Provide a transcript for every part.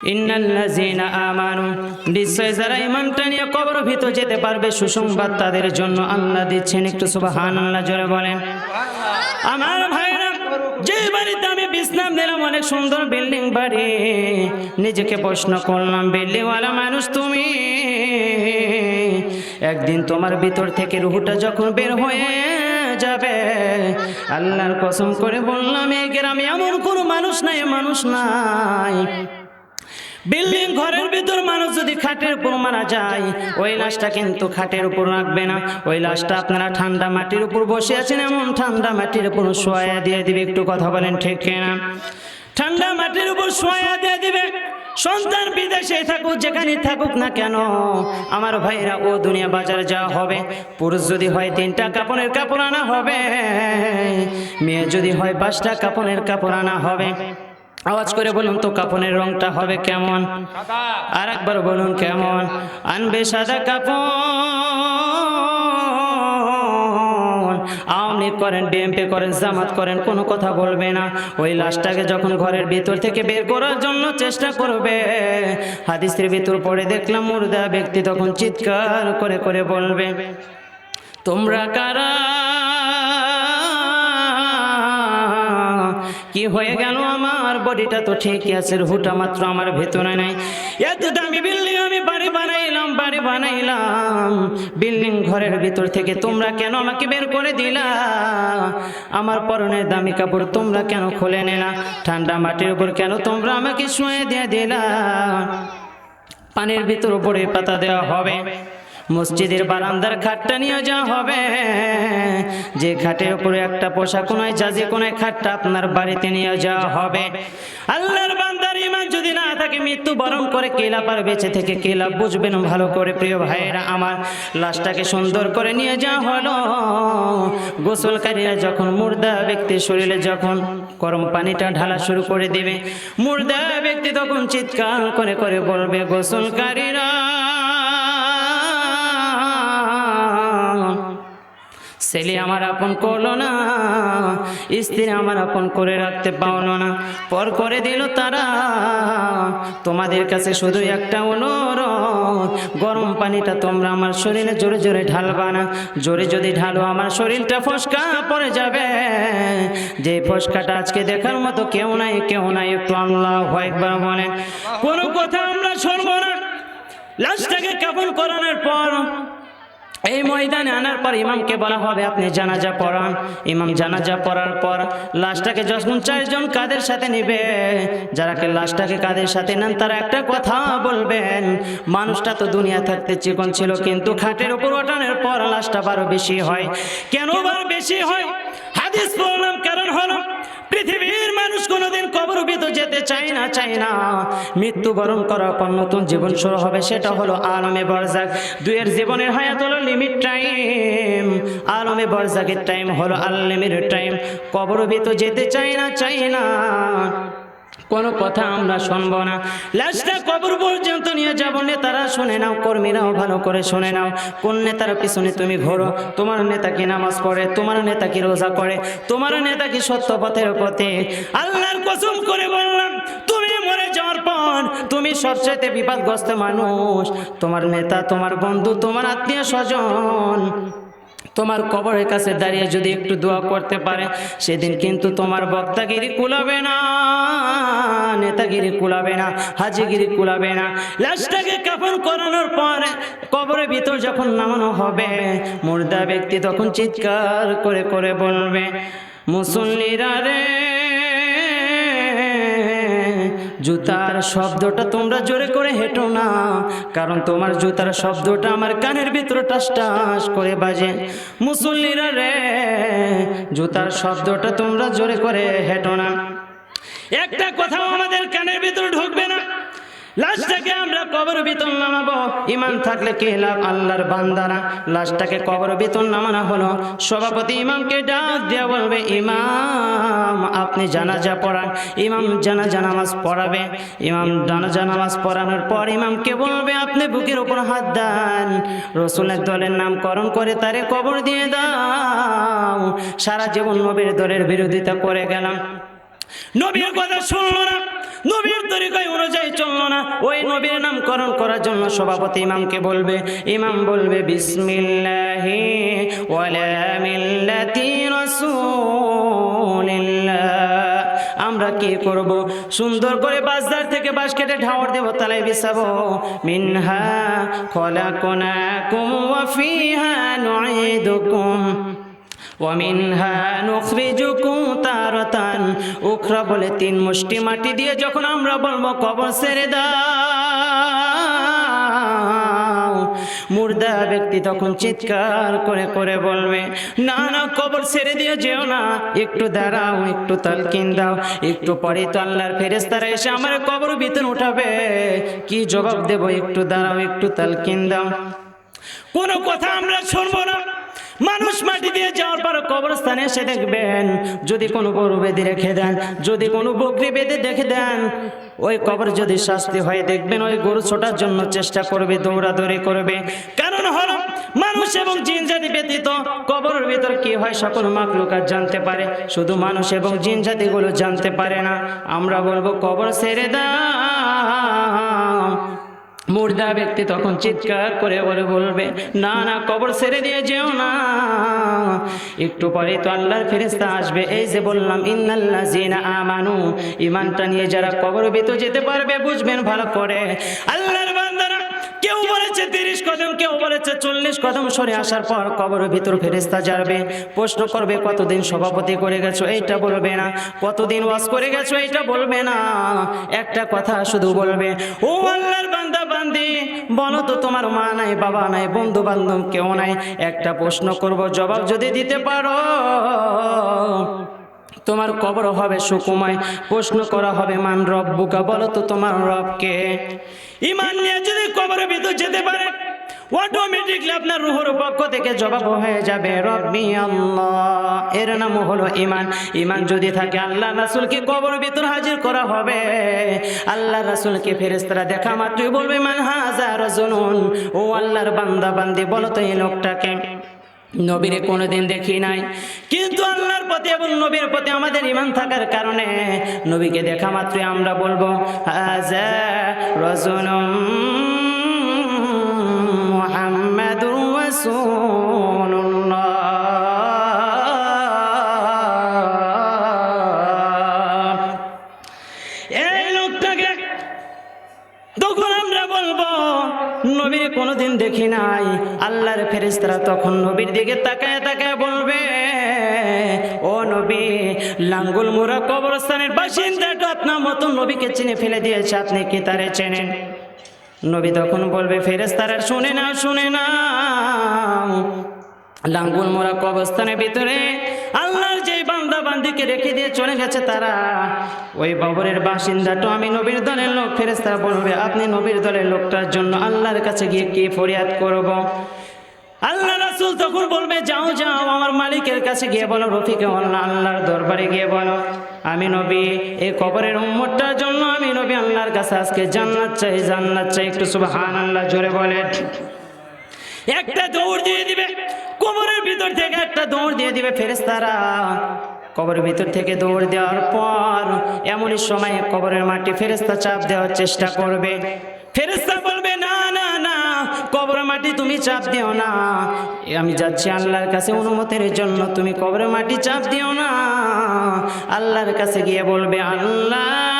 ইন্নাল্লাযীনা আমানু, নিশ্চয় যারা ঈমানটা নিয়ে কবর ভিতর যেতে পারবে, সুসংবাদ তাদের জন্য আল্লাহ দিচ্ছেন। একটু সুবহানাল্লাহ জোরে বলেন। আমার ভাইরা, যে বাড়িতে আমি বিশ্রাম দিলাম অনেক সুন্দর বিল্ডিং বাড়ি। নিজেকে প্রশ্ন করলাম, বিল্ডিংওয়ালা মানুষ তুমি? একদিন তোমার ভিতর থেকে রুহুটা যখন বের হয়ে যাবে, আল্লাহর কসম করে বললাম, এই গ্রামে এমন কোনো মানুষ নাই মানুষ নাই। বিল্ডিং ঘরের ভিতর মানুষ যদি খাটের উপর মারা যায়, ওই লাশটা কিন্তু খাটের উপর রাখবে না। ওই লাশটা আপনারা ঠান্ডা মাটির উপর বসে আছেন, এমন ঠান্ডা মাটির উপর শোয়া দিয়ে দিবে। একটু কথা বলেন ঠিক কিনা? ঠান্ডা মাটির উপর শোয়া দিয়ে দিবে। সন্তান বিদেশে থাকুক, যেখানে থাকুক না কেন, আমার ভাইরা, ও দুনিয়া বাজার যাওয়া হবে, পুরুষ যদি হয় তিনটা কাপড়ের কাপড় আনা হবে, মেয়ে যদি হয় পাঁচটা কাপড়ের কাপড় আনা হবে। আওয়াজ করে বলুন তো কাপনের রংটা হবে কেমন? আর একবার বলুন কেমন? আনবে সাদা কাপড় আওয়ামী করেন ডিএমপি করেন, জামাত করেন, কোনো কথা বলবে না। ওই লাশটাকে যখন ঘরের ভিতর থেকে বের করার জন্য চেষ্টা করবে, হাদিসের ভিতর পড়ে দেখলাম মুর্দা ব্যক্তি তখন চিৎকার করে করে বলবে, তোমরা কারা? কি হয়ে গেল আমার বডিটা তো ঠিকই আছে, রুহুটা মাত্র আমার ভেতরে নাই। এত দামি বিল্ডিং আমি বাড়ি বানাইলাম বাড়ি বানাইলাম। বিল্ডিং ঘরের ভিতর থেকে তোমরা কেন আমাকে বের করে দিলা? আমার পরনের দামি কাপড় তোমরা কেন খুলে নিলা? ঠান্ডা মাটির উপর কেন তোমরা আমাকে শুয়ে দিয়ে দিলা? পানির ভিতর উপরে পাতা দেওয়া হবে। মসজিদের বারান্দার খাটটা নিয়ে যাওয়া হবে। যে খাটের উপরে একটা পোশাক নয় জাজি, কোনায় খাটটা আপনার বাড়িতে নিয়ে যাওয়া হবে। আল্লাহর বান্দার ইমান যদি না থাকে মৃত্যু বরণ করে কেলা পার বেঁচে থেকে কেলা বুঝবেন ভালো করে, প্রিয় ভাইয়েরা আমার। লাশটাকে সুন্দর করে নিয়ে যাওয়া হলো। গোসলকারীরা যখন মুর্দা ব্যক্তির শরীরে যখন গরম পানিটা ঢালা শুরু করে দেবে, মুর্দা ব্যক্তি তখন চিৎকার করে করে বলবে, গোসলকারীরা ছেলে আমার আপন করল না, স্ত্রী আমার আপন করে রাখতে পারল না। পর করে দিল তারা, তোমাদের কাছে শুধু একটা অনুরোধ, গরম পানিটা তোমরা আমার শরীরে জোরে জোরে ঢালবা না। জোরে যদি ঢালো, আমার শরীরটা ফসকা পড়ে যাবে। যে ফসকাটা আজকে দেখার মতো কেউ নাই কেউ নাই, একটু আল্লাহ একবার বলেন। কোনো কথা আমরা শুনব না। লাশটাকে কাপড় করানোর পর এই ময়দানে আনার পর ইমামকে বলা হবে, আপনি জানাজা পড়ান। ইমাম জানাজা পড়ার পর লাশটাকে যখন চারজন কাদের সাথে নিবে? যারাকে লাশটাকে কাদের সাথে নেন, তারা একটা কথা বলবেন, মানুষটা তো দুনিয়া থাকতে চিকন ছিল, কিন্তু খাটের উপর ওঠানোর পর লাশটা বারো বেশি হয়। কেন বার বেশি হয়? হাদিস পড়লাম কারণ হলো পৃথিবীর মানুষ কোনোদিন কবর তো যেতে চাই না চাই না। মৃত্যুবরণ করার পর নতুন জীবন শুরু হবে, সেটা হলো আলমে বরজাক। দুয়ের জীবনের হায়াত হলো লিমিট টাইম। আলমে বরজাকের টাইম হলো আল্লিমির টাইম। কবর তো যেতে চাই না চাই না। কোনো কথা আমরা শুনব না। লাশটা কবর পর্যন্ত নিয়ে যাব, নেতারা শুনে নাও, কর্মীরাও ভালো করে শুনে নাও। কোন নেতার পিছনে তুমি ঘোরো? তোমার নেতা কি নামাজ পড়ে? তোমার নেতা কি রোজা করে তোমার নেতা কি সত্য পথের পথে? আল্লাহর কসম করে বললাম, তুমি মরে যাওয়ার পর তুমি সবচেয়ে বিপদগ্রস্ত মানুষ। তোমার নেতা, তোমার বন্ধু, তোমার আত্মীয় স্বজন তোমার কবরের কাছে দাঁড়িয়ে যদি একটু দোয়া করতে পারে, সেদিন কিন্তু তোমার বক্তাগিরি কুলাবে না, নেতাগিরি কুলাবে না, হাজিগিরি কুলাবে না। লাশটাকে কাফন করানোর পরে কবরের ভিতর যখন নামানো হবে, মুর্দা ব্যক্তি তখন চিৎকার করে করে বলবে, মুসল্লিরা রে জুতার শব্দটা তোমরা জোরে করে হেঁটো না। কারণ তোমার জুতার শব্দটা আমার কানের ভিতরে টাস টাস করে বাজে। মুসল্লিরা রে, জুতার শব্দটা তোমরা জোরে করে হেঁটো না। একটা কথাও আমাদের কানের ভিতরে ঢুকবে না। লাশটাকে আমরা কবর ভিতর নামাবো। ইমান থাকলে কে লাভ? আল্লাহর বান্দারা লাশটাকে কবর ভিতর নামানো হলো। সভাপতি ইমামকে ডাক দেওয়া বলবে, ইমাম, আপনি জানাজা পড়ান। ইমাম জানাজা নামাজ পড়াবে। ইমাম জানাজা নামাজ পড়ানোর পর ইমামকে বলবে, আপনি বুকের উপর হাত দেন। রসুলের দলের নামকরণ করে তারে কবর দিয়ে দাও। সারা জীবন নবীর দলের বিরোধিতা করে গেলাম। নবীর কথা শুনলো না। নবীর তরিকায় অনুযায়ী চলল না। ওই নবীর নামকরণ করার জন্য সভাপতি ইমামকে বলবে, ইমাম বলবে, বিসমিল্লাহি ওয়ালা মিল্লাতি রাসূলিল্লাহ। আমরা কি করব? সুন্দর করে বাসদার থেকে বাস কেটে ঢাওয়ার দেব, তালাই বিছাবো। মিনহা খলাকনাকুম ওয়া ফিহা নুঈদুকুম। ওয়ামিনহা নুখরিজুকু তারাতান। উখরা বলে তিন মুষ্টি মাটি দিয়ে যখন আমরা বলব কবর দাও। মুর্দা ব্যক্তি তখন চিৎকার করে করে বলবে, না না, কবর ছেড়ে দিয়ে যেও না। একটু দাঁড়াও, একটু তালকিন দাও। একটু পরে তো আল্লাহর ফেরেস্তারা এসে আমার কবর বেতন উঠাবে। কি জবাব দেবো? একটু দাঁড়াও, একটু তালকিন দাও। কোনো কথা আমরা শুনব না। মানুষ মাটি দিয়ে যাওয়ার পর কবরস্থানে এসে দেখবেন, যদি কোনো গরু বেঁধে রেখে দেন, যদি কোনো বকরি বেঁধে দেখে দেন, ওই কবর যদি শাস্তি হয়, দেখবেন ওই গরু ছোটার জন্য চেষ্টা করবে, দৌড়াদৌড়ি করবে। কারণ হলো, মানুষ এবং জিন জাতি ব্যতীত কবরের ভিতর কি হয়, সকল মাকলুকাত জানতে পারে। শুধু মানুষ এবং জিন জাতিগুলো জানতে পারে না। আমরা বলব, কবর ছেড়ে দাও। মুর্দা ব্যক্তি তখন চিৎকার করে বলে বলবে, না না, কবর ছেড়ে দিয়ে যেও না। একটু পরে তো আল্লাহর ফেরেস্তা আসবে। এই যে বললাম ইন্নাল্লাহ জিনা আমানু। ইমানটা নিয়ে যারা কবর ভিতর যেতে পারবে, বুঝবেন ভালো করে। আল্লাহর বান্দারা, কেউ বলেছে তিরিশ কদম, কেউ বলেছে চল্লিশ কদম সরে আসার পর কবরের ভিতর ফেরেস্তা যাবে। প্রশ্ন করবে, কতদিন সভাপতি করে গেছো? এইটা বলবে না। কতদিন ওয়াজ করে গেছো? এইটা বলবে না। একটা কথা শুধু বলবে, ও আল্লাহর বান্দি বলো তো তোমার মা নাই, বাবা নাই বন্ধু বান্ধব কেউ নাই। একটা প্রশ্ন করব, জবাব যদি দিতে পারো? তোমার কবর হবে সুকুমায়, প্রশ্ন করা হবে মান রব বুকা বলো তো তোমার রবকে। ইমান নিয়ে যদি কবরের ভিতর যেতে পারে অটোমেটিকলি আপনার রুহর পক্ষ থেকে জবাব হয়ে যাবে, রব্বি আল্লাহ। এর নাম হলো ইমান ইমান যদি থাকে, আল্লাহ রাসুলকে কবর ভিতর হাজির করা হবে। আল্লাহ রাসুলকে ফেরেস্তারা দেখা মাত্রই বলবে, মান হাজার জনুন ও আল্লাহর বান্দা, বান্দি, বলো তো এই লোকটাকে। নবীরে কোনোদিন দেখি নাই। কিন্তু আল্লাহর প্রতি এবং নবীর প্রতি আমাদের ইমান থাকার কারণে নবীকে দেখা মাত্রই আমরা বলব হাজা রজুনুম মুহাম্মাদুর রাসূলুল্লাহ এই লোকটাকে তখন আমরা বলব নবীর কোনোদিন দেখি নাই। আল্লাহর ফেরেস্তারা তখন নবীর দিকে তাকায় তাকায় বলবে, ও নবী লাঙ্গুল মোরা কবরস্থানের বাসিন্দাটা আপনার মতন নবীকে চিনে ফেলে দিয়েছে, আপনি কি তারে চেনেন? নবী তখন বলবে ফেরেস্তারা শুনে না শুনে না লাঙ্গুল মোরা কবরস্থানের ভিতরে আল্লাহর যে বান্দা বান্দিকে রেখে দিয়ে চলে গেছে তারা। ওই বাবরের বাসিন্দাটা আমি নবীর দলের লোক। ফেরেস্তারা বলবে, আপনি নবীর দলের লোকটার জন্য আল্লাহর কাছে গিয়ে কি ফরিয়াদ করব। আল্লাহ রাসুল তখন বলবে, যাও যাও, আমার মালিকের কাছে গিয়ে বলো, রফিকে আল্লাহ আল্লাহর দরবারে গিয়ে বলো। আমি নবী এই কবরের উম্মতটার জন্য আমি নবী, আল্লাহর কাছে আজকে জান্নাত চাই জান্নাত চাই, একটু সুবহান আল্লাহ জোরে বলে একটা দৌড় দিয়ে দিবে, কবরের ভিতর থেকে একটা দৌড় দিয়ে দিবে ফেরেস্তারা কবরের ভিতর থেকে দৌড় দেওয়ার পর এমনই সময় কবরের মাটি ফেরেস্তা চাপ দেওয়ার চেষ্টা করবে। ফেরেস্তা বলবে, না না না, কবরের মাটি তুমি চাপ দিও না। আমি যাচ্ছি আল্লাহর কাছে অনুমতির জন্য, তুমি কবরের মাটি চাপ দিও না। আল্লাহর কাছে গিয়ে বলবে আল্লাহ।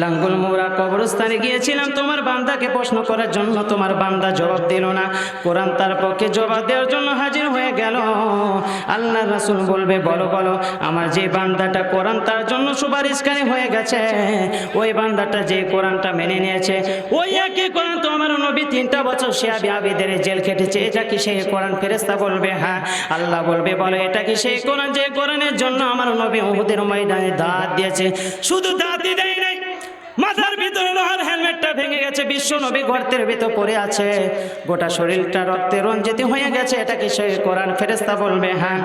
লাঙ্গুল মোরা কবরস্থানে গিয়েছিলাম, তোমার বান্দাকে প্রশ্ন করার জন্য তোমার বান্দা জবাব দিল না। কোরআন তার পক্ষে জবাব দেওয়ার জন্য হাজির হয়ে গেল। আল্লাহ রাসুল বলবে, বলো বলো, আমার যে বান্দাটা কোরআন তার জন্য সুপারিশকারী হয়ে গেছে, ওই বান্দাটা যে কোরআনটা মেনে নিয়েছে, ওই একই কোরআন তো আমার নবী তিনটা বছর সে আবি আবিদের জেল খেটেছে এটা কি সেই কোরআন ফেরেস্তা বলবে? হ্যাঁ আল্লাহ বলবে, বলো, এটা কি সেই কোরআন যে কোরআনের জন্য আমার নবী উহুদের ময়দানে দাঁত দিয়েছে? শুধু দাঁতই দেয় নাই। মাথার ভিতরে লোহার হেলমেটটা ভেঙে গেছে, বিশ্ব নবী গর্তের ভিতর পড়ে আছে। গোটা শরীরটা রক্তে রঞ্জিত হয়ে গেছে, এটা কি সে কোরআন ফেরেস্তা বলবে? হ্যাঁ।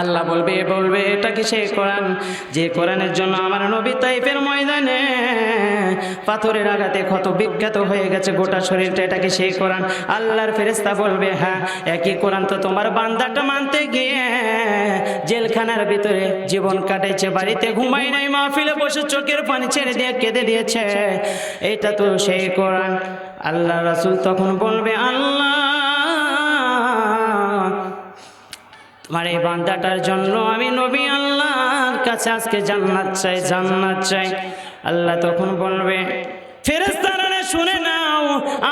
আল্লাহ বলবে বলবে, এটা কি সেই কোরআন? যে কোরআনের জন্য আমার নবী তাইফের ময়দানে পাথরের আঘাতে ক্ষত বিখ্যাত হয়ে গেছে গোটা শরীরটা, এটা কি সেই কোরআন? আল্লাহর ফেরেস্তা বলবে হ্যাঁ একই কোরআন তো তোমার বান্দাটা মানতে গিয়ে জেলখানার ভিতরে জীবন কাটাইছে, বাড়িতে ঘুমাই নাই, মাহফিলে বসে চোখের পানি ছেড়ে দিয়ে কেঁদে দিয়েছে। এটা তো সেই কোরআন। আল্লাহ রাসূল তখন বলবে, আল্লাহ তোমার এই বান্দাটার জন্য আমি নবী আল্লাহর কাছে আজকে জান্নাত চাই জান্নাত চাই। আল্লাহ তখন বলবে ফেরেস্তারা শুনে নাও,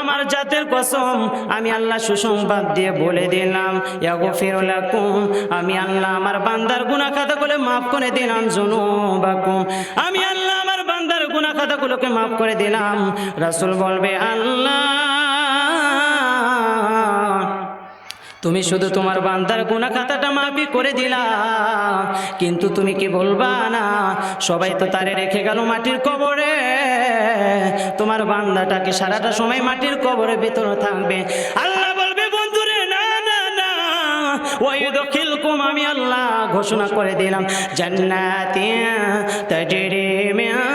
আমার জাতের কসম, আমি আল্লাহ সুসংবাদ দিয়ে বলে দিলাম ইয়াগফিরুলাকুম আমি আল্লাহ আমার বান্দার গুনাহ খাতাগুলো মাফ করে দিলাম জুনুবাকুম আমি আল্লাহ আমার বান্দার গুনাহ খাতাগুলোকে মাফ করে দিলাম। রাসূল বলবে, আল্লাহ তুমি শুধু তোমার বান্দার গুনা খাতাটা মাফি করে দিলা। কিন্তু তুমি কি বলবা? না। সবাই তো তারে রেখে গেল মাটির কবরে। তোমার বান্দাটাকে সারাটা সময় মাটির কবরে ভিতরে থাকবে। আল্লাহ বলবে বন্ধুরে না না না। ওই দখিল কুম আমি আল্লাহ ঘোষণা করে দিলাম। জান্নাতি তাজরি আনহার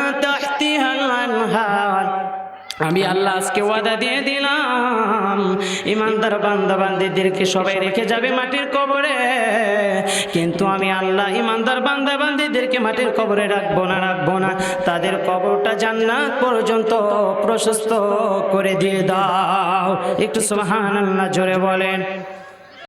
আমি আল্লাহ আজকে ওয়াদা দিয়ে দিলাম। ইমানদার বান্দা বান্দিদেরকে সবাই রেখে যাবে মাটির কবরে। কিন্তু আমি আল্লাহ ইমানদার বান্দা বান্দিদেরকে মাটির কবরে রাখব না রাখব না। তাদের কবরটা জান্নাত পর্যন্ত প্রশস্ত করে দিয়ে দাও। একটু সুবহানাল্লাহ জোরে বলেন।